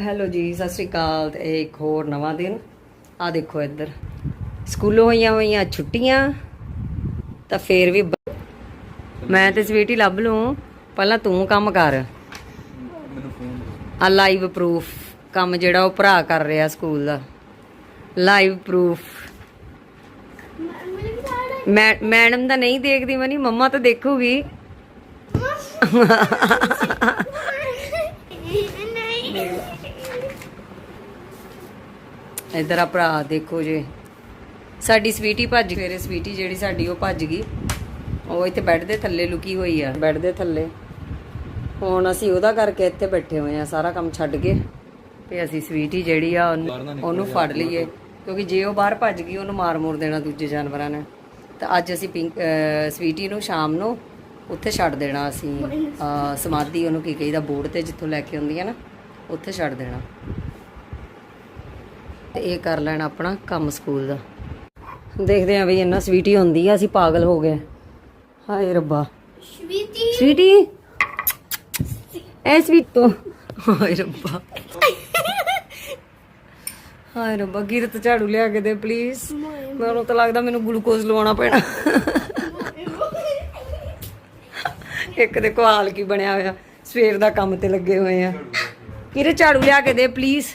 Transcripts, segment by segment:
Hello ਜੀ ਸਤਿ ਸ਼੍ਰੀ ਅਕਾਲ ਤੇ ਇੱਕ ਹੋਰ ਨਵਾਂ ਦਿਨ। ਆ ਦੇਖੋ ਇੱਧਰ। ਸਕੂਲੋਂ ਹੋਈਆਂ ਹੋਈਆਂ ਛੁੱਟੀਆਂ ਤਾਂ ਫੇਰ ਵੀ ਮੈਂ ਤੇ ਸਵੀਟੀ ਲੱਭ ਲੂੰ। ਪਹਿਲਾਂ ਤੂੰ ਕੰਮ ਕਰ। ਮੈਨੂੰ ਫੋਨ ਆ ਲਾਈਵ ਪ੍ਰੂਫ ਕੰਮ ਜਿਹੜਾ ਉਹ ਭਰਾ ਕਰ ਰਿਹਾ ਸਕੂਲ ਦਾ। ਲਾਈਵ ਪ੍ਰੂਫ ਮੈਂ ਮੈਡਮ ਦਾ ਨਹੀਂ ਦੇਖਦੀ ਮਨੀ ਮੰਮਾ ਤਾਂ ਦੇਖੂਗੀ। ਇੱਧਰ ਆ ਭਰਾ ਦੇਖੋ ਜੇ। ਸਾਡੀ ਸਵੀਟੀ ਭੱਜ ਫੇਰੇ ਸਵੀਟੀ ਜਿਹੜੀ ਸਾਡੀ ਉਹ ਭੱਜ ਗਈ। ਉਹ ਇੱਥੇ ਬੈੱਡ ਦੇ ਥੱਲੇ ਲੁਕੀ ਹੋਈ ਆ। ਬੈੱਡ ਦੇ ਥੱਲੇ। ਹੁਣ ਅਸੀਂ ਉਹਦਾ ਕਰਕੇ ਇੱਥੇ ਬੈਠੇ ਹੋਏ ਆ। ਸਾਰਾ ਕੰਮ ਛੱਡ ਕੇ। ਤੇ ਅਸੀਂ ਸਵੀਟੀ ਜਿਹੜੀ ਆ ਉਹਨੂੰ- ਉਹਨੂੰ ਫੜ ਲਈਏ। ਕਿਉਂਕਿ ਜੇ ਉਹ ਬਾਹਰ ਭੱਜ ਗਈ ਉਹਨੂੰ ਮਾਰ ਮੂਰ ਦੇਣਾ ਦੂਜੇ ਜਾਨਵਰਾਂ ਨੇ। ਤਾਂ ਅੱਜ ਅਸੀਂ ਪਿੰਕ ਸਵੀਟੀ ਨੂੰ ਸ਼ਾਮ ਨੂੰ ਉੱਥੇ ਛੱਡ ਦੇਣਾ ਅਸੀਂ। ਸਮਾਧੀ ਉਹਨੂੰ ਕੀ ਕਹੀਦਾ ਬੋਰਡ ਤੇ ਜਿੱਥੋਂ ਲੈ ਕੇ ਆਉਂਦੀ ਆ ਨਾ ਉੱਥੇ ਛੱਡ ਦੇਣਾ। ਤੇ ਇਹ ਕਰ ਲੈਣਾ ਆਪਣਾ ਕੰਮ ਸਕੂਲ ਦਾ। ਦੇਖਦੇ ਆ ਵੀ ਇੰਨਾ ਸਵੀਟੀ ਹੁੰਦੀ ਆ ਅਸੀਂ ਪਾਗਲ ਹੋ ਗਏ। ਹਾਏ ਰੱਬਾ। ਸਵੀਟੀ? ਸਵੀਟੀ? ਐ ਸਵੀਟੋ ਹਾਏ ਰੱਬਾ। ਹਾਏ ਰੱਬਾ ਗਿਰਤ ਝਾੜੂ ਲਿਆ ਕੇ ਦੇ ਪਲੀਜ਼ ਮੈਨੂੰ ਤਾਂ ਲੱਗਦਾ ਮੈਨੂੰ ਗਲੂਕੋਜ਼ ਲਵਾਉਣਾ ਪੈਣਾ। ਇੱਕ ਦੇ ਹਾਲ ਕੀ ਬਣਿਆ ਹੋਇਆ। ਸਵੇਰ ਦਾ ਕੰਮ ਤੇ ਲੱਗੇ ਹੋਏ ਆ। ਕਿਰੇ ਝਾੜੂ ਲਿਆ ਕੇ ਦੇ ਪਲੀਜ਼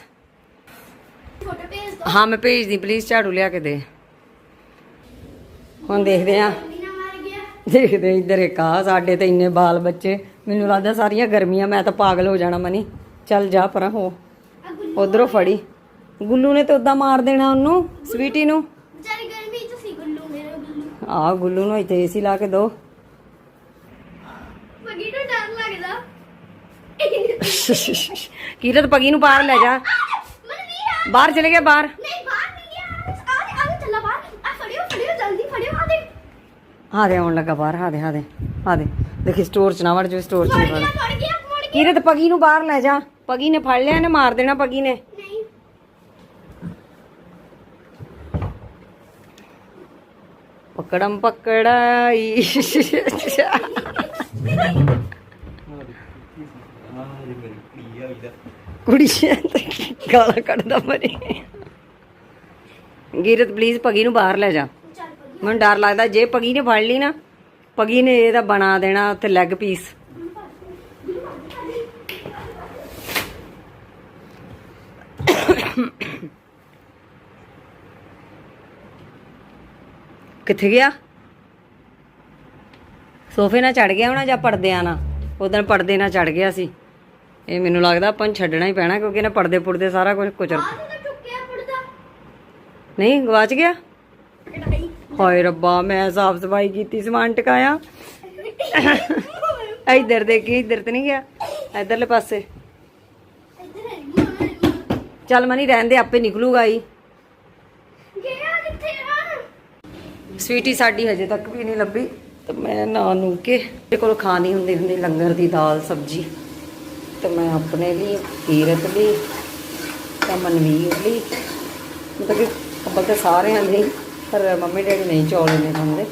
ਫੋਟੋ ਭੇਜ ਦੋ। ਹਾਂ ਮੈਂ ਭੇਜਦੀ ਪਲੀਜ਼ ਝਾੜੂ ਲਿਆ ਕੇ ਦੇ। ਹੁਣ ਦੇਖਦੇ ਆ ਬਿਨਾ ਮਾਰ ਗਿਆ। ਦੇਖਦੇ ਇੱਧਰ ਇੱਕ ਆ ਸਾਡੇ ਤੇ ਇੰਨੇ ਬਾਲ ਬੱਚੇ। ਮੈਨੂੰ ਲੱਗਦਾ ਸਾਰੀਆਂ ਗਰਮੀਆਂ ਮੈਂ ਤਾਂ ਪਾਗਲ ਹੋ ਜਾਣਾ ਮਨੀ। ਚੱਲ ਜਾ ਪਰਾਂ ਹੋ। ਆ ਗੁੱਲੂ ਉਧਰੋਂ ਫੜੀ। ਗੁੱਲੂ ਨੇ ਤੇ ਉਦਾਂ ਮਾਰ ਦੇਣਾ ਉਹਨੂੰ ਸਵੀਟੀ ਨੂੰ। ਵਿਚਾਰੀ ਗਰਮੀ ਚ ਸੀ ਗੁੱਲੂ ਮੇਰਾ ਗੁੱਲੂ। ਆ ਗੁੱਲੂ ਨੂੰ ਇੱਥੇ ਏਸੀ ਲਾ ਕੇ ਦੋ। ਮਗੀ ਨੂੰ ਡਰ ਲੱਗਦਾ। ਕੀਰਤ ਪਗੀ ਨੂੰ ਬਾਹਰ ਲੈ ਜਾ। ਬਾਹਰ ਚਲੇ ਗਿਆ ਬਾਹਰ। ਨਹੀਂ ਬਾਹਰ ਨਹੀਂ ਗਿਆ ਆ ਦੇ ਆ ਦੇ ਚੱਲਾ ਬਾਹਰ। ਆ ਫੜਿਓ ਫੜਿਓ ਜਲਦੀ ਫੜਿਓ ਆ ਦੇ। ਆ ਦੇ ਆਉਣ ਲੱਗਾ ਬਾਹਰ ਆ ਦੇ ਆ ਦੇ ਆ ਦੇ। ਦੇਖੀ ਸਟੋਰ ਚ ਨਾ ਵੜ ਜੋ ਸਟੋਰ ਚ ਗਿਆ ਵੜ। ਫੜ ਗਿਆ ਫੜ ਗਿਆ। ਕੀਰਤ ਪਗੀ ਨੂੰ ਬਾਹਰ ਲੈ ਜਾ। ਪਗੀ ਨੇ ਫੜ ਲਿਆ ਇਹਨੇ ਮਾਰ ਦੇਣਾ ਪਗੀ ਨੇ। ਨਹੀਂ। ਪਕੜਮ ਪਕੜਾਈ। ਮੇਰੀ ਇਹਦਾ ਕੁੜੀਆਂ ਤੇ ਗਾਲਾਂ ਕੱਢਦਾ ਮਰੇ। ਗਿਰਤ ਪਲੀਜ਼ ਪਗੀ ਨੂੰ ਬਾਹਰ ਲੈ ਜਾ। ਮੈਨੂੰ ਡਰ ਲੱਗਦਾ, ਜੇ ਪਗੀ ਨੇ ਫੜ ਲਈ ਨਾ ਪਗੀ ਨੇ ਇਹਦਾ ਬਣਾ ਦੇਣਾ ਉੱਥੇ ਲੈਗ ਪੀਸ ਕਿੱਥੇ ਗਿਆ? ਸੋਫੇ ਨਾਲ ਚੜ ਗਿਆ ਹੋਣਾ ਜਾਂ ਪਰਦਿਆਂ ਨਾਲ? ਉਦੋਂ ਪਰਦੇ ਨਾਲ ਚੜ ਗਿਆ ਸੀ। ਇਹ ਮੈਨੂੰ ਲੱਗਦਾ ਆਪਾਂ ਨੂੰ ਛੱਡਣਾ ਹੀ ਪੈਣਾ ਕਿਉਂਕਿ ਇਹਨੇ ਪਰਦੇ ਪੁਰਦੇ ਸਾਰਾ ਕੁਝ ਕੁਚਰ ਨਹੀਂ ਗਵਾਚ ਗਿਆ? ਹਾਏ ਰੱਬਾ ਮੈਂ ਸਾਫ਼ ਸਫ਼ਾਈ ਕੀਤੀ ਸਮਾਨ ਟਿਕਾਇਆ। ਇੱਧਰ ਦੇਖੀ ਇੱਧਰ ਤੇ ਨਹੀਂ ਗਿਆ। ਇੱਧਰਲੇ ਪਾਸੇ। ਚੱਲ ਮਨੀ ਰਹਿਣ ਦੇ ਆਪੇ ਨਿਕਲੂਗਾ ਹੀ। ਸਵੀਟੀ ਸਾਡੀ ਹਜੇ ਤੱਕ ਵੀ ਨਹੀਂ ਲੱਭੀ ਤੇ ਮੈਂ ਨਾ ਨੂੰ ਕੇ ਕੋਲ ਖਾਣੀ ਹੁੰਦੀ ਹੁੰਦੀ ਲੰਗਰ ਦੀ ਦਾਲ ਸਬਜੀ। ਤੇ ਮੈਂ ਆਪਣੇ ਲਈ ਕੀਰਤ ਲਈ ਤਾਂ ਮਨਵੀਰ ਲਈ। ਮਤਲਬ ਕਿ ਅੱਬਲ ਤੇ ਸਾਰਿਆਂ ਲਈ, ਪਰ ਮੰਮੀ ਡੈਡੀ ਨਹੀਂ ਚੌਲ ਨਹੀਂ ਖਾਂਦੇ।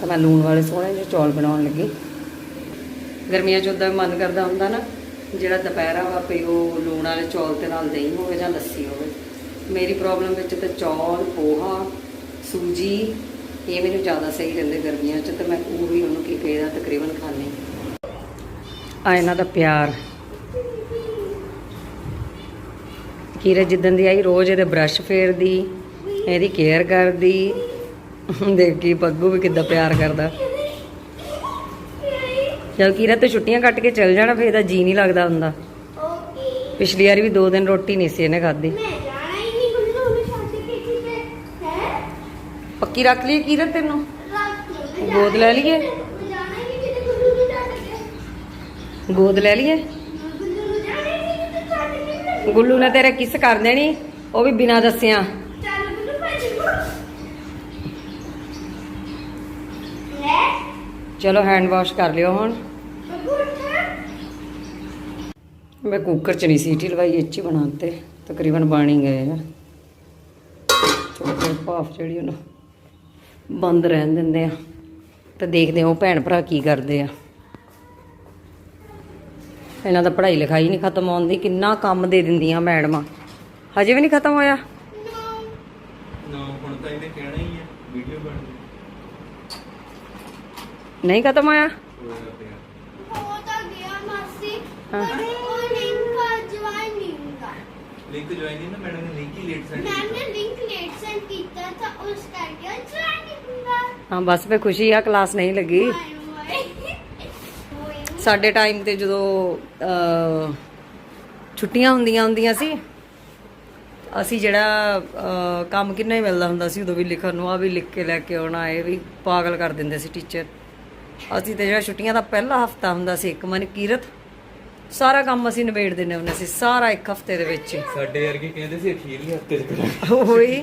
ਤਾਂ ਮੈਂ ਲੂਣ ਵਾਲੇ ਸੋਹਣੇ ਜਿਹੇ ਚੌਲ ਬਣਾਉਣ ਲੱਗੀ। ਗਰਮੀਆਂ 'ਚ ਉਦਾਂ ਮਨ ਕਰਦਾ ਹੁੰਦਾ ਨਾ, ਜਿਹੜਾ ਦੁਪਹਿਰਾ ਵਾ ਪਈ ਉਹ ਲੂਣ ਵਾਲੇ ਚੌਲ ਤੇ ਨਾਲ ਦਹੀਂ ਹੋਵੇ ਜਾਂ ਲੱਸੀ ਹੋਵੇ। ਮੇਰੀ ਪ੍ਰੋਬਲਮ ਵਿੱਚ ਤਾਂ ਚੌਲ, ਪੋਹਾ, ਸੂਜੀ, ਇਹ ਮੈਨੂੰ ਜ਼ਿਆਦਾ ਸਹੀ ਰਹਿੰਦੇ ਗਰਮੀਆਂ 'ਚ, ਤੇ ਮੈਂ ਉਹ ਵੀ ਉਹਨੂੰ ਕੀ ਕਹੇਦਾ ਤਕਰੀਬਨ ਖਾਂਦੀ। ਆ ਇਹਨਾਂ ਦਾ ਪਿਆਰ। ਕੀਰਤ ਜਿੱਦਣ ਦੀ ਆਈ, ਰੋਜ਼ ਇਹਦੇ ਬ੍ਰਸ਼ ਫੇਰਦੀ, ਇਹਦੀ ਕੇਅਰ ਕਰਦੀ। ਦੇਖ ਪੱਗੂ ਵੀ ਕਿੱਦਾਂ ਪਿਆਰ ਕਰਦਾ। ਜਦ ਕੀਰਤ ਤੇ ਛੁੱਟੀਆਂ ਕੱਟ ਕੇ ਚਲ ਜਾਣਾ, ਫੇਰ ਇਹਦਾ ਜੀ ਨਹੀਂ ਲੱਗਦਾ ਹੁੰਦਾ। ਪਿਛਲੀ ਵਾਰੀ ਵੀ ਦੋ ਦਿਨ ਰੋਟੀ ਨਹੀਂ ਸੀ ਇਹਨੇ ਖਾਧੀ। ਪੱਕੀ ਰੱਖ ਲਈ ਕੀਰਤ ਤੈਨੂੰ? ਗੋਦ ਲੈ ਲਈਏ? ਗੋਦ ਲੈ ਲਈਏ? ਗੁੱਲੂ ਨੇ ਤੇਰੇ ਕਿਸ ਕਰ ਦੇਣੀ? ਉਹ ਵੀ ਬਿਨਾਂ ਦੱਸਿਆ। ਚੱਲ ਗੁੱਲੂ ਭੱਜ ਲੈ ਚਲੋ ਹੈਂਡ ਵਾਸ਼ ਕਰ ਲਿਓ ਹੁਣ। ਮੈਂ ਕੁੱਕਰ ਚ ਨਹੀਂ ਸੀਟੀ ਲਵਾਈ, ਇਹ 'ਚ ਹੀ ਬਣਾਤੇ ਤਕਰੀਬਨ ਬਣ ਹੀ ਗਏ ਆ। ਛੋਟੇ ਭਾਫ ਜਿਹੜੀ ਉਹਨੂੰ ਬੰਦ ਰਹਿਣ ਦਿੰਦੇ ਆ। ਤੇ ਦੇਖਦੇ ਹਾਂ ਉਹ ਭੈਣ ਭਰਾ ਕੀ ਕਰਦੇ ਆ। ਇਹਨਾਂ ਦਾ ਪੜ੍ਹਾਈ ਲਿਖਾਈ ਨਹੀਂ ਖਤਮ ਹੋਉਂਦੀ ਕਿੰਨਾ ਕੰਮ ਦੇ ਦਿੰਦੀਆਂ ਮੈਡਮਾਂ। ਹਜੇ ਵੀ ਨਹੀਂ ਖਤਮ ਹੋਇਆ? ਨਾ ਹੁਣ ਤਾਂ ਇਹਨੇ ਕਹਿਣਾ ਹੀ ਹੈ ਵੀਡੀਓ ਬਣ ਗਈ। ਨਹੀਂ ਖਤਮ ਹੋਇਆ? ਹੋਇਆ ਪਿਆ। ਹੋ ਤਾਂ ਗਿਆ ਮਾਸੀ ਹਾਂ। ਪਰ ਉਹ ਲਿੰਕ ਜਵਾਈ ਨਹੀਂ ਹੁੰਦਾ। ਲਿੰਕ ਜੁਆਇਨ ਨਹੀਂ ਨਾ ਮੈਡਮ ਨੇ ਲਿੰਕ ਹੀ ਲੇਟ ਸੈਂਡ ਮੈਮ ਨੇ ਲਿੰਕ ਲੇਟ ਸੈਂਡ ਕੀਤਾ ਤਾਂ ਉਸ ਕਰਕੇ ਜਵਾਈ ਨਹੀਂ ਹੁੰਦਾ। ਹਾਂ ਬਸ ਫੇ ਖੁਸ਼ੀ ਆ ਕਲਾਸ ਨਹੀਂ ਲੱਗੀ। ਸਾਡੇ ਟਾਈਮ ਤੇ ਜਦੋਂ ਛੁੱਟੀਆਂ ਹੁੰਦੀਆਂ ਹੁੰਦੀਆਂ ਸੀ ਅਸੀਂ ਜਿਹੜਾ ਕੰਮ ਕਿੰਨਾ ਹੀ ਮਿਲਦਾ ਹੁੰਦਾ ਸੀ ਉਦੋਂ ਵੀ ਲਿਖਣ ਨੂੰ ਆ ਵੀ ਲਿਖ ਕੇ ਲੈ ਕੇ ਆਉਣਾ ਇਹ ਵੀ ਪਾਗਲ ਕਰ ਦਿੰਦੇ ਸੀ ਟੀਚਰ ਅਸੀਂ ਤੇ ਜਿਹੜਾ ਛੁੱਟੀਆਂ ਦਾ ਪਹਿਲਾ ਹਫਤਾ ਹੁੰਦਾ ਸੀ ਇੱਕ ਮਨ ਕੀਰਤ ਸਾਰਾ ਕੰਮ ਅਸੀਂ ਨਿਬੇੜ ਦਿੰਦੇ ਹੁੰਦੇ ਸੀ ਸਾਰਾ ਇੱਕ ਹਫ਼ਤੇ ਦੇ ਵਿੱਚ। ਸਾਡੇ ਵਰਗੇ ਕਹਿੰਦੇ ਸੀ ਅਖੀਰਲੇ ਹਫ਼ਤੇ ਚ ਉਹੀ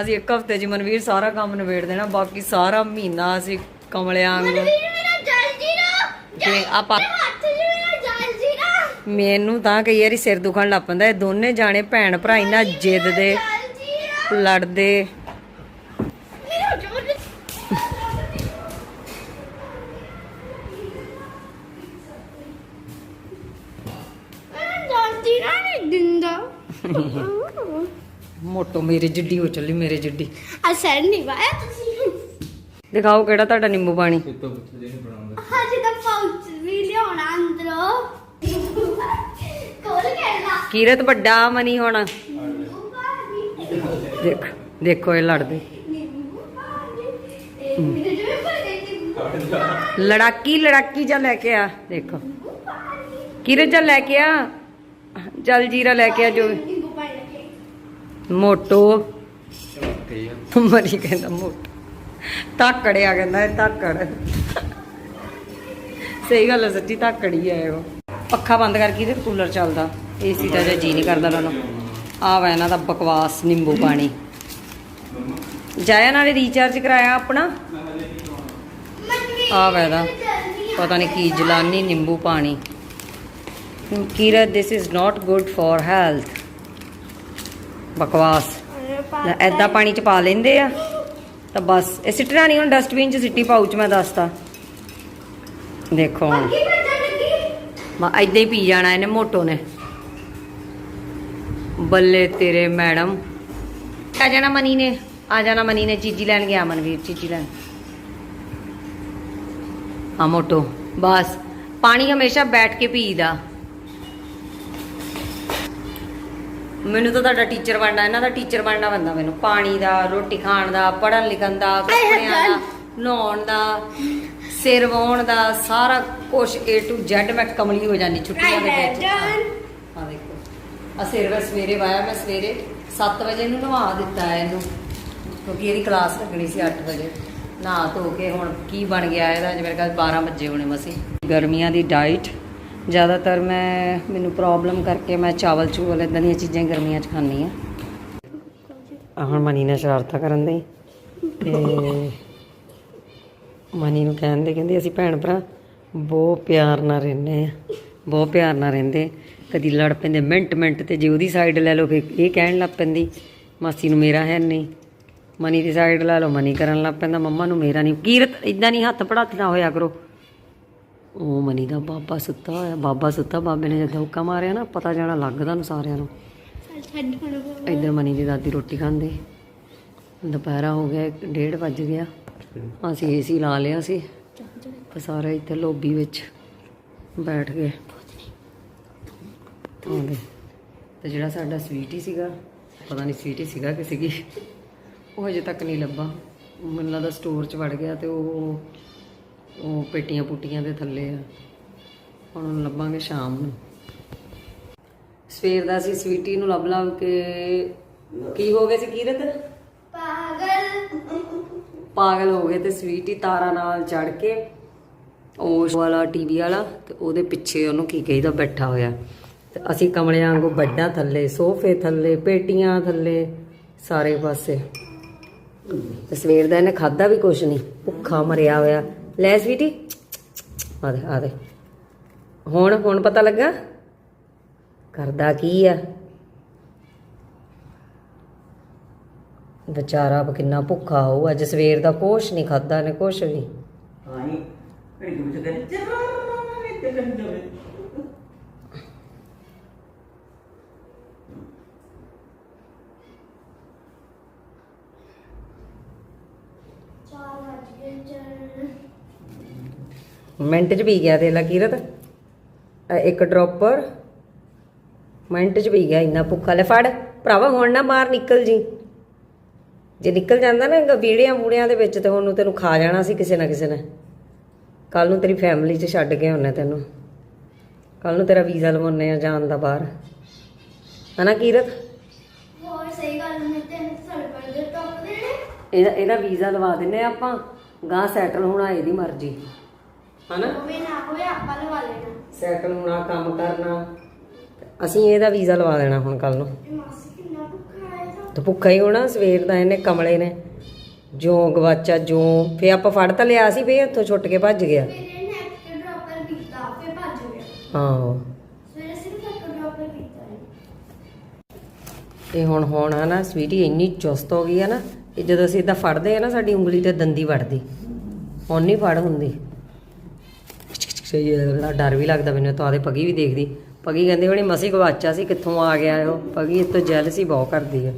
ਅਸੀਂ ਇੱਕ ਹਫ਼ਤੇ 'ਚ ਮਨਵੀਰ ਸਾਰਾ ਕੰਮ ਨਿਬੇੜ ਦੇਣਾ ਬਾਕੀ ਸਾਰਾ ਮਹੀਨਾ ਅਸੀਂ ਕਮਲਿਆਂ ਵਾਂਗ ਤੇ ਆਪਾਂ ਮੈਨੂੰ ਤਾਂ ਕਈ ਵਾਰੀ ਸਿਰ ਦੁਖਣ ਲੱਗ ਪੈਂਦਾ ਇਹ ਦੋਨੇ ਜਾਣੇ ਭੈਣ ਭਰਾ ਇੰਨਾ ਜਿੱਦ ਦੇ ਲੜਦੇ। ਮੋਟੋ ਮੇਰੇ ਜਿੱਡੀ ਹੋ ਚੱਲੀ ਮੇਰੇ ਜਿੱਡੀ। ਅਸਰ ਨਹੀਂ ਵਾਇਆ ਤੁਸੀਂ। ਦਿਖਾਓ ਕਿਹੜਾ ਤੁਹਾਡਾ ਨਿੰਬੂ ਪਾਣੀ। ਇਹ ਤੋਂ ਪੁੱਛ ਜੇ ਬਣਾਉਂਦਾ ਹਜੇ ਤਾਂ ਪਾਉਚ ਵੀ ਲਿਆਉਣਾ ਅੰਦਰੋਂ। ਕੋਲ ਕਹਿਣਾ ਕੀਰਤ ਵੱਡਾ ਮਨੀ ਹੋਣਾ। ਦੇਖ ਦੇਖੋ ਇਹ ਲੜਦੇ। ਲੜਾਕੀ ਲੜਾਕੀ ਜਾ ਲੈ ਕੇ ਆ ਦੇਖੋ। ਕੀਰਤ ਜਾ ਲੈ ਕੇ ਆ ਜਲ ਜੀਰਾ ਲੈ ਕੇ ਆ ਜੋ ਮੋਟੋ। ਮਰੀ ਕਹਿੰਦਾ ਮੋਟੋ ਧਾਕੜਿਆ ਕਹਿੰਦਾ ਇਹ ਧਾਕੜ। ਸਹੀ ਗੱਲ ਹੈ, ਸੱਚੀ ਧਾਕੜੀ ਹੈ ਉਹ ਪੱਖਾ ਬੰਦ ਕਰਕੇ ਤੇ ਕੂਲਰ ਚੱਲਦਾ। ਏਸੀ ਦਾ ਜੇ ਜੀ ਨਹੀਂ ਕਰਦਾ ਉਹਨਾਂ ਆ ਵਾ ਇਹਨਾਂ ਦਾ ਬਕਵਾਸ, ਨਿੰਬੂ ਪਾਣੀ। ਜਾਇਆ ਨਾਲੇ ਰੀਚਾਰਜ ਕਰਾਇਆ ਆਪਣਾ? ਆ ਵਾ ਇਹਦਾ। ਪਤਾ ਨਹੀਂ ਕੀ ਜਲਾਨੀ, ਨਿੰਬੂ ਪਾਣੀ। Kirat this is not good for health ਬਕਵਾਸ। ਐਦਾਂ ਪਾਣੀ ਚ ਪਾ ਲੈਂਦੇ ਆ। ਤਾਂ ਬਸ, ਇਹ ਸਿੱਟਣਾ ਨਹੀਂ, ਹੁਣ ਡਸਟਬਿਨ ਚ ਸਿੱਟੀ ਪਾਉਚ ਮੈਂ ਦੱਸਤਾ। ਦੇਖੋ ਹੁਣ। ਮੈਂ ਐਦਾਂ ਹੀ ਪੀ ਜਾਣਾ ਇਹਨੇ ਮੋਟੋ ਨੇ। ਬੱਲੇ ਤੇਰੇ ਮੈਡਮ। ਆ ਜਾਣਾ ਮਨੀ ਨੇ ਆ ਜਾਣਾ ਮਨੀ ਨੇ ਚੀਜੀ ਲੈਣ ਗਿਆ ਮਨਵੀਰ ਚੀਜੀ ਲੈਣ। ਆ ਮੋਟੋ ਬਸ। ਪਾਣੀ ਹਮੇਸ਼ਾ ਬੈਠ ਕੇ ਪੀਦਾ ਮੈਨੂੰ ਤਾਂ ਤੁਹਾਡਾ ਟੀਚਰ ਬਣਨਾ ਇਹਨਾਂ ਦਾ ਟੀਚਰ ਬਣਨਾ ਬੰਦਾ ਮੈਨੂੰ। ਪਾਣੀ ਦਾ ਰੋਟੀ ਖਾਣ ਦਾ ਪੜ੍ਹਨ ਲਿਖਣ ਦਾ ਕੱਪੜਿਆਂ ਦਾ ਨਹਾਉਣ ਦਾ। ਸਿਰ ਵਾਉਣ ਦਾ ਸਾਰਾ ਕੁਝ A to Z ਮੈਂ ਕਮਲੀ ਹੋ ਜਾਂਦੀ ਛੁੱਟੀਆਂ ਦੇ ਵਿੱਚ। ਆ ਦੇਖੋ। ਆ ਸਿਰ ਵਾ ਸਵੇਰੇ ਵਾਇਆ ਮੈਂ ਸਵੇਰੇ। 7 ਵਜੇ ਨੂੰ ਨਵਾ ਦਿੱਤਾ ਹੈ ਇਹਨੂੰ ਕਿਉਂਕਿ ਇਹਦੀ ਕਲਾਸ ਲੱਗਣੀ ਸੀ 8 ਵਜੇ। ਨਹਾ ਧੋ ਕੇ ਹੁਣ ਕੀ ਬਣ ਗਿਆ ਇਹਦਾ? ਜਿਵੇਂ ਕੱਲ 12 ਵਜੇ ਹੋਣੇ ਮਸੀ ਗਰਮੀਆਂ ਦੀ ਡਾਈਟ ਜ਼ਿਆਦਾਤਰ ਮੈਂ ਮੈਨੂੰ ਪ੍ਰੋਬਲਮ ਕਰਕੇ ਮੈਂ ਚਾਵਲ ਚੂਵਲ ਇਦਾਂ ਦੀਆਂ ਚੀਜ਼ਾਂ ਗਰਮੀਆਂ 'ਚ ਖਾਂਦੀ ਆ ਹੁਣ ਮਨੀ ਨੇ ਸ਼ਰਾਰਤਾਂ ਕਰਨ ਦੇ। ਤੇ ਮਨੀ ਨੂੰ ਕਹਿੰਦੇ ਕਹਿੰਦੇ ਅਸੀਂ ਭੈਣ ਭਰਾ ਬਹੁਤ ਪਿਆਰ ਨਾਲ ਰਹਿੰਦੇ ਆ, ਬਹੁਤ ਪਿਆਰ ਨਾਲ ਰਹਿੰਦੇ ਕਦੀ ਲੜ ਪੈਂਦੇ, ਮਿੰਟ ਮਿੰਟ ਤੇ ਜੇ ਉਹਦੀ ਸਾਈਡ ਲੈ ਲਓ, ਫਿਰ ਇਹ ਕਹਿਣ ਲੱਗ ਪੈਂਦੀ, ਮਾਸੀ ਨੂੰ ਮੇਰਾ ਹੈ ਨਹੀਂ। ਮਨੀ ਦੀ ਸਾਈਡ ਲੈ ਲਓ, ਮਨੀ ਕਰਨ ਲੱਗ ਪੈਂਦਾ, ਮੰਮਾ ਨੂੰ ਮੇਰਾ ਨਹੀਂ। ਕੀਰਤ ਇਦਾਂ ਨਹੀਂ ਹੱਥ ਪੜਾਤ ਨਾ ਹੋਇਆ ਕਰੋ। ਉਹ ਮਨੀ ਦਾ ਬਾਬਾ ਸੁੱਤਾ ਹੋਇਆ, ਬਾਬਾ ਸੁੱਤਾ, ਬਾਬੇ ਨੇ ਜਦ ਹੁੱਕਾ ਮਾਰਿਆ ਨਾ, ਪਤਾ ਜਾਣਾ ਲੱਗਦਾ ਨੂੰ ਸਾਰਿਆਂ ਨੂੰ। ਇੱਧਰ ਮਨੀ ਦੀ ਦਾਦੀ ਰੋਟੀ ਖਾਂਦੇ। ਦੁਪਹਿਰਾ ਹੋ ਗਿਆ 1:30 ਵੱਜ ਗਿਆ। ਅਸੀਂ ਏਸੀ ਲਾ ਲਿਆ ਸੀ। ਤੇ ਸਾਰੇ ਇੱਥੇ ਲੋਬੀ ਵਿੱਚ ਬੈਠ ਗਏ। ਆਉਂਦੇ ਤੇ ਜਿਹੜਾ ਸਾਡਾ ਸਵੀਟੀ ਸੀਗਾ, ਪਤਾ ਨਹੀਂ ਸਵੀਟੀ ਸੀਗਾ ਕਿ ਸੀਗੀ, ਉਹ ਹਜੇ ਤੱਕ ਨਹੀਂ ਲੱਭਾ। ਮੈਨੂੰ ਲੱਗਦਾ ਸਟੋਰ 'ਚ ਵੜ ਗਿਆ ਤੇ ਉਹ ਉਹ ਪੇਟੀਆਂ ਪੁੱਟੀਆਂ ਦੇ ਥੱਲੇ ਆ। ਹੁਣ ਲੱਭਾਂਗੇ ਸ਼ਾਮ ਨੂੰ। ਸਵੇਰ ਦਾ ਅਸੀਂ ਸਵੀਟੀ ਨੂੰ ਲੱਭ ਲੱਭ ਕੇ, ਕੀ ਹੋ ਗਿਆ ਸੀ ਕੀਰਤ? ਪਾਗਲ ਪਾਗਲ ਹੋ ਗਏ ਤੇ ਸਵੀਟੀ ਤਾਰਾ ਨਾਲ ਚੜ ਕੇ ਉਹ ਵਾਲਾ ਟੀਵੀ ਵਾਲਾ ਤੇ ਉਹਦੇ ਪਿੱਛੇ ਉਹਨੂੰ ਕੀ ਕਹੀਦਾ, ਬੈਠਾ ਹੋਇਆ। ਤੇ ਅਸੀਂ ਕਮਲਿਆਂ ਵਾਂਗੂ ਬੱਡਾਂ ਥੱਲੇ, ਸੋਫੇ ਥੱਲੇ, ਪੇਟੀਆਂ ਥੱਲੇ, ਸਾਰੇ ਪਾਸੇ। ਤੇ ਸਵੇਰ ਦਾ ਇਹਨੇ ਖਾਦਾ ਵੀ ਕੁਛ ਨਹੀਂ, ਭੁੱਖਾ ਮਰਿਆ ਹੋਇਆ। ਲੈ ਸਵੀਟੀ। ਆ ਦੇ ਆ ਦੇ। ਹੁਣ ਹੁਣ ਪਤਾ ਲੱਗਾ? ਕਰਦਾ ਕੀ ਆ? ਵਿਚਾਰਾ ਕਿੰਨਾ ਭੁੱਖਾ ਹੋਊ ਅੱਜ ਸਵੇਰ ਦਾ ਕੁਛ ਨਹੀਂ ਖਾਦਾ ਨੇ ਕੁਛ ਵੀ। ਆਈ ਮਿੰਟ ਚ ਪੀ ਗਿਆ ਤੇ ਲਕੀਰਤ ਇੱਕ ਡ੍ਰੌਪਰ। ਮਿੰਟ ਚ ਪੀ ਗਿਆ ਇੰਨਾ ਭੁੱਖਾ ਲੈ ਫੜ। ਭਰਾਵਾ ਹੁਣ ਨਾ ਬਾਹਰ ਨਿਕਲ ਜੀ। ਜੇ ਨਿਕਲ ਜਾਂਦਾ ਨਾ ਵੀੜਿਆਂ ਬੂੜਿਆਂ ਦੇ ਵਿੱਚ ਤੇ ਉਹਨੂੰ ਤੈਨੂੰ ਖਾ ਜਾਣਾ ਸੀ ਕਿਸੇ ਨਾ ਕਿਸੇ ਨੇ। ਕੱਲ ਨੂੰ ਤੇਰੀ ਫੈਮਿਲੀ 'ਚ ਛੱਡ ਕੇ ਆਉਣਾ ਤੈਨੂੰ। ਕੱਲ ਨੂੰ ਤੇਰਾ ਵੀਜ਼ਾ ਲਵਾਉਣੇ ਆ ਜਾਣ ਦਾ ਬਾਹਰ। ਹਨਾ ਕੀਰਤ? ਹੋਰ ਸਹੀ ਗੱਲ ਮੈਂ ਤੇ ਸਾਡੇ ਕੋਲ ਦੇ ਟੌਪ ਇਹਦਾ ਇਹਦਾ ਵੀਜ਼ਾ ਲਵਾ ਦਿੰਨੇ ਆਪਾਂ। ਗਾਂ ਸੈਟਲ ਹੋਣਾ ਇਹਦੀ ਮਰਜ਼ੀ। ਹਨਾ? ਹੋਵੇ ਨਾ ਹੋਵੇ ਆਪਾਂ ਲਵਾ ਲੈਣਾ। ਸੈਟਲ ਹੋਣਾ ਕੰਮ ਕਰਨਾ। ਅਸੀਂ ਇਹਦਾ ਵੀਜ਼ਾ ਲਵਾ ਦੇਣਾ ਹੁਣ ਕੱਲ ਨੂੰ। ਮਾਸੀ ਤਾਂ ਭੁੱਖਾ ਹੀ ਹੋਣਾ ਸਵੇਰ ਦਾ ਇਹਨੇ ਕਮਲੇ ਨੇ। ਜੋ ਗਵਾਚਾ ਜੋ ਫੇ ਆਪਾਂ ਫੜ ਤਾਂ ਲਿਆ ਸੀ ਫੇ ਉੱਥੋਂ ਛੁੱਟ ਕੇ ਭੱਜ ਗਿਆ। ਡ੍ਰੌਪਰ ਭੱਜ ਹਾਂ ਸਵੇਰੇ ਸਿਰਫ ਡ੍ਰੌਪਰ ਹੈ ਇਹ ਹੁਣ ਹੁਣ ਆ ਨਾ ਸਵੀਟੀ ਇੰਨੀ ਚੁਸਤ ਹੋ ਗਈ ਆ ਨਾ ਇਹ ਜਦੋਂ ਅਸੀਂ ਇਦਾਂ ਫੜਦੇ ਆ ਨਾ ਸਾਡੀ ਉਂਗਲੀ ਤੇ ਦੰਦੀ ਵੜਦੀ ਹੁਣ ਨਹੀਂ ਫੜ ਹੁੰਦੀ। ਸਹੀ ਹੈ ਬੜਾ ਡਰ ਵੀ ਲੱਗਦਾ ਮੈਨੂੰ ਤਾਂ ਆਦੇ ਪਗੀ ਵੀ ਦੇਖਦੀ। ਪਗੀ ਕਹਿੰਦੇ ਹੋਣੀ ਮਸੀ ਗਵਾਚਾ ਸੀ ਕਿੱਥੋਂ ਆ ਗਿਆ ਉਹ? ਪਗੀ ਇਹ ਤੋਂ ਜੈਲਸੀ ਬਹੁਤ ਕਰਦੀ ਆ।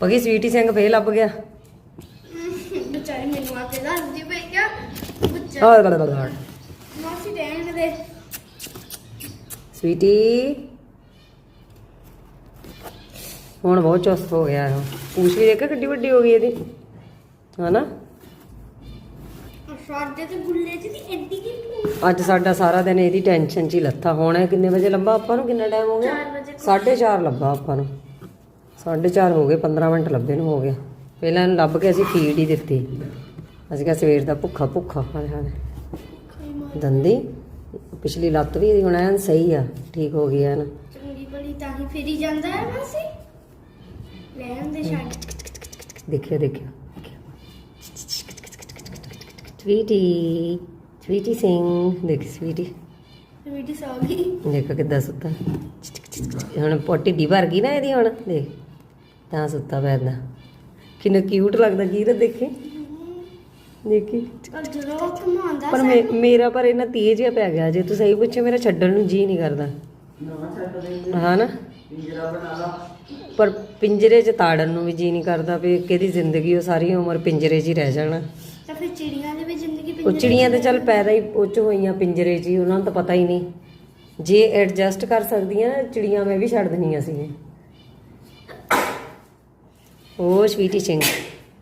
ਪਗੀ ਸਵੀਟੀ ਸਿੰਘ ਫੇਰ ਲੱਭ ਗਿਆ। ਵਿਚਾਰੀ ਮੈਨੂੰ ਆ ਕੇ ਦੱਸਦੀ ਪਈ ਕਿਆ ਬੱਚਾ ਆਹ ਲੈ ਲੈ ਲੈ ਲੈ। ਮਾਸੀ ਰਹਿਣ ਦੇ। ਸਵੀਟੀ। ਹੁਣ ਬਹੁਤ ਚੁਸਤ ਹੋ ਗਿਆ ਇਹ ਪੂਛ ਵੀ ਦੇਖ ਕਿੱਡੀ ਵੱਡੀ ਹੋ ਗਈ ਇਹਦੀ। ਹਨਾ? ਸਾਡੇ ਤੇ ਗੁੱਲੇ ਚ ਦੀ ਐਡੀ ਦੀ ਪੂਛ। ਅੱਜ ਸਾਡਾ ਸਾਰਾ ਦਿਨ ਇਹਦੀ ਟੈਨਸ਼ਨ 'ਚ ਹੀ ਲੱਥਾ। ਹੁਣ ਕਿੰਨੇ ਵਜੇ ਲੱਭਾ ਆਪਾਂ ਨੂੰ? ਕਿੰਨਾ ਟਾਈਮ ਹੋ ਗਿਆ? ਚਾਰ ਵਜੇ 4:30 ਲੱਭਾ ਆਪਾਂ ਨੂੰ। 4:30 ਹੋ ਗਏ 15 ਮਿੰਟ ਲੱਭੇ ਨੂੰ ਹੋ ਗਏ ਪਹਿਲਾਂ ਇਹਨੂੰ ਲੱਭ ਕੇ ਅਸੀਂ ਫੀਡ ਹੀ ਦਿੱਤੀ। ਅਸੀਂ ਕਿਹਾ ਸਵੇਰ ਦਾ ਭੁੱਖਾ ਭੁੱਖਾ ਹਾਏ ਹਾਏ। ਦੰਦੀ ਪਿਛਲੀ ਲੱਤ ਵੀ ਇਹਦੀ ਹੁਣ ਐਨ ਸਹੀ ਆ ਠੀਕ ਹੋ ਗਈ ਐਨ। ਚੰਗੀ ਭਲੀ ਤਾਂ ਹੀ ਫੇਰੀ ਜਾਂਦਾ ਹੈ ਮਾਸੀ। ਲੈਣ ਦੇ ਛੱਡ। ਦੇਖਿਓ ਦੇਖਿਓ ਸਵੀਟੀ ਸਵੀਟੀ ਸਿੰਘ ਦੇਖ ਸਵੀਟੀ। ਵੀਡੀ ਸੌ ਗਈ ਦੇਖ ਕਿੱਦਾਂ ਸੁੱਤਾ। ਹੁਣ ਪੋਟੀ ਦੀ ਭਰ ਗਈ ਨਾ ਇਹਦੀ ਹੁਣ ਦੇਖ। ਤਾਂ ਸੁੱਤਾ ਪਿਆ ਏਦਾਂ ਕਿੰਨਾ ਕਿਊਟ ਲੱਗਦਾ ਕੀਰਤ ਦੇਖੀ। ਦੇਖੀ। ਪਰ ਜਦੋਂ ਉਹ ਘੁਮਾਉਂਦਾ ਪਰ ਮੇ- ਮੇਰਾ ਪਰ ਇਹਨਾਂ ਤੇਜ਼ ਜਿਹਾ ਪੈ ਗਿਆ। ਜੇ ਤੂੰ ਸਹੀ ਪੁੱਛੇ ਮੇਰਾ ਛੱਡਣ ਨੂੰ ਜੀ ਨਹੀਂ ਕਰਦਾ। ਹਾਂ ਨਾ। ਪਰ ਪਿੰਜਰੇ 'ਚ ਤਾੜਨ ਨੂੰ ਵੀ ਜੀ ਨਹੀਂ ਕਰਦਾ ਵੀ ਕਿਹਦੀ ਜ਼ਿੰਦਗੀ ਉਹ ਸਾਰੀ ਉਮਰ ਪਿੰਜਰੇ 'ਚ ਹੀ ਰਹਿ ਜਾਣਾ। ਤਾਂ ਫਿਰ ਚਿੜੀਆਂ ਦੀ ਵੀ ਜ਼ਿੰਦਗੀ ਉਹ ਪਿੰਜਰੇ ਚਿੜੀਆਂ ਤੇ ਚੱਲ ਪੈਦਾ ਹੀ ਉਹ 'ਚ ਹੋਈਆਂ ਪਿੰਜਰੇ 'ਚ ਹੀ ਉਹਨਾਂ ਨੂੰ ਤਾਂ ਪਤਾ ਹੀ ਨਹੀਂ। ਜੇ ਐਡਜਸਟ ਕਰ ਸਕਦੀਆਂ ਨਾ ਚਿੜੀਆਂ ਮੈਂ ਵੀ ਛੱਡ ਦੇਣੀਆਂ ਸੀ ਓ ਸਵੀਟੀ ਸਿੰਘ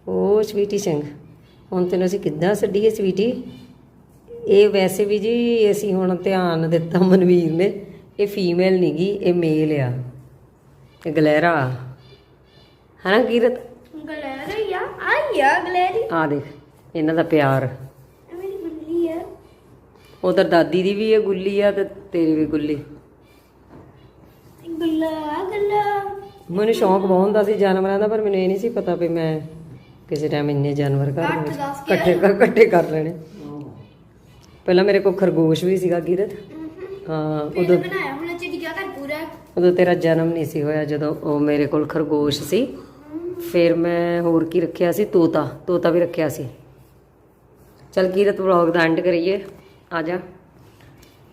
ਓ ਸਵੀਟੀ ਸਿੰਘ ਹੁਣ ਤੈਨੂੰ ਅਸੀਂ ਕਿੱਦਾਂ ਛੱਡੀਏ ਸਵੀਟੀ? ਇਹ ਵੈਸੇ ਵੀ ਜੀ ਅਸੀਂ ਹੁਣ ਧਿਆਨ ਦਿੱਤਾ ਮਨਵੀਰ ਨੇ ਇਹ ਫੀਮੇਲ ਨਹੀਂਗੀ ਇਹ ਮੇਲ ਆ। ਇਹ ਗਲੈਰਾ। ਹਨਾ ਕੀਰਤ? ਗਲੈਰੀ ਆ ਆਈ ਆ ਗਲੈਰੀ। ਆ ਦੇਖ ਇਹਨਾਂ ਦਾ ਪਿਆਰ। ਮੇਰੀ ਗੁੱਲੀ ਆ। ਉਧਰ ਦਾਦੀ ਦੀ ਵੀ ਇਹ ਗੁੱਲੀ ਆ ਤੇ ਤੇਰੀ ਵੀ ਗੁੱਲੀ। ਗੁੱਲਾ ਮੈਨੂੰ ਸ਼ੌਂਕ ਬਹੁਤ ਹੁੰਦਾ ਸੀ ਜਾਨਵਰਾਂ ਦਾ ਪਰ ਮੈਨੂੰ ਇਹ ਨਹੀਂ ਸੀ ਪਤਾ ਵੀ ਮੈਂ ਕਿਸੇ ਟਾਈਮ ਇੰਨੇ ਜਾਨਵਰ ਘਰ ਦੇ ਵਿੱਚ ਇਕੱਠੇ ਕਰ ਇਕੱਠੇ ਕਰ ਲੈਣੇ। ਪਹਿਲਾਂ ਮੇਰੇ ਕੋਲ ਖਰਗੋਸ਼ ਵੀ ਸੀਗਾ ਕੀਰਤ। ਹਾਂ ਉਦੋਂ ਬਣਾਇਆ ਹੁਣ ਚਿੜੀਆ ਘਰ ਪੂਰਾ ਉਦੋਂ ਤੇਰਾ ਜਨਮ ਨਹੀਂ ਸੀ ਹੋਇਆ ਜਦੋਂ ਉਹ ਮੇਰੇ ਕੋਲ ਖਰਗੋਸ਼ ਸੀ। ਫਿਰ ਮੈਂ ਹੋਰ ਕੀ ਰੱਖਿਆ ਸੀ? ਤੋਤਾ। ਤੋਤਾ ਵੀ ਰੱਖਿਆ ਸੀ। ਚਲ ਕੀਰਤ ਵਲੌਗ ਦਾ ਐਂਡ ਕਰੀਏ। ਆ ਜਾ।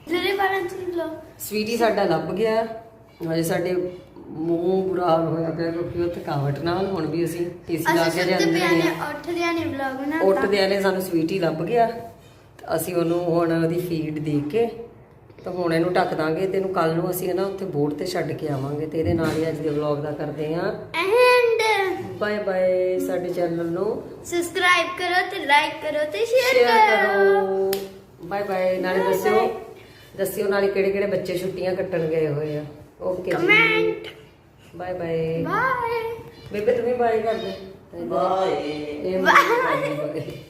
ਜਿਹੜੇ ਬਾਰਾਂ ਚ ਲੋ ਸਵੀਟੀ ਸਾਡਾ ਲੱਭ ਗਿਆ। ਹਜੇ ਸਾਡੇ ਮੂੰਹ ਬੁਰਾ ਹਾਲ ਹੋਇਆ ਪਿਆ ਕਿਉਂਕਿ ਉਹ ਥਕਾਵਟ ਨਾਲ ਹੁਣ ਵੀ ਅਸੀਂ ਏਸੀ ਲਾ ਕੇ ਪਿਆ ਨੇ ਹਾਂ ਉੱਠਦਿਆਂ ਨੇ ਵਲੌਗ ਬਣਾ ਉੱਠਦਿਆਂ ਨੇ ਸਾਨੂੰ ਸਵੀਟੀ ਲੱਭ ਗਿਆ। ਤੇ ਅਸੀਂ ਉਹਨੂੰ ਹੁਣ ਉਹਦੀ ਫੀਡ ਦੇ ਕੇ ਤਾਂ ਹੁਣ ਇਹਨੂੰ ਢੱਕ ਦਾਂਗੇ ਤੇ ਇਹਨੂੰ ਕੱਲ ਨੂੰ ਅਸੀਂ ਨਾ ਉੱਥੇ ਬੋਰਡ ਤੇ ਛੱਡ ਕੇ ਆਵਾਂਗੇ ਤੇ ਇਹਦੇ ਨਾਲ ਹੀ ਅੱਜ ਦੇ ਵਲੌਗ ਦਾ ਕਰਦੇ ਹਾਂ। ਐਂਡ ਬਾਏ ਬਾਏ ਸਾਡੇ ਚੈਨਲ ਨੂੰ। ਸਬਸਕ੍ਰਾਈਬ ਕਰੋ ਤੇ ਲਾਈਕ ਕਰੋ ਤੇ ਸ਼ੇਅਰ ਕਰੋ। ਕਰੋ। ਬਾਏ ਬਾਏ ਨਾਲੇ ਦੱਸਿਓ ਦੱਸਿਓ ਨਾਲੇ ਕਿਹੜੇ ਕਿਹੜੇ ਬੱਚੇ ਛੁੱਟੀਆਂ ਕੱਟਣ ਗਏ ਹੋਏ ਆ। ਓਕੇ ਜੀ। ਕਮੈਂਟ ਬਾਏ ਬਾਏ ਬਾਏ ਬੇਬੇ ਤੁਸੀਂ ਬਾਏ ਕਰ ਦੇ। ਬਾਏ ਇਹ ਬਾਏ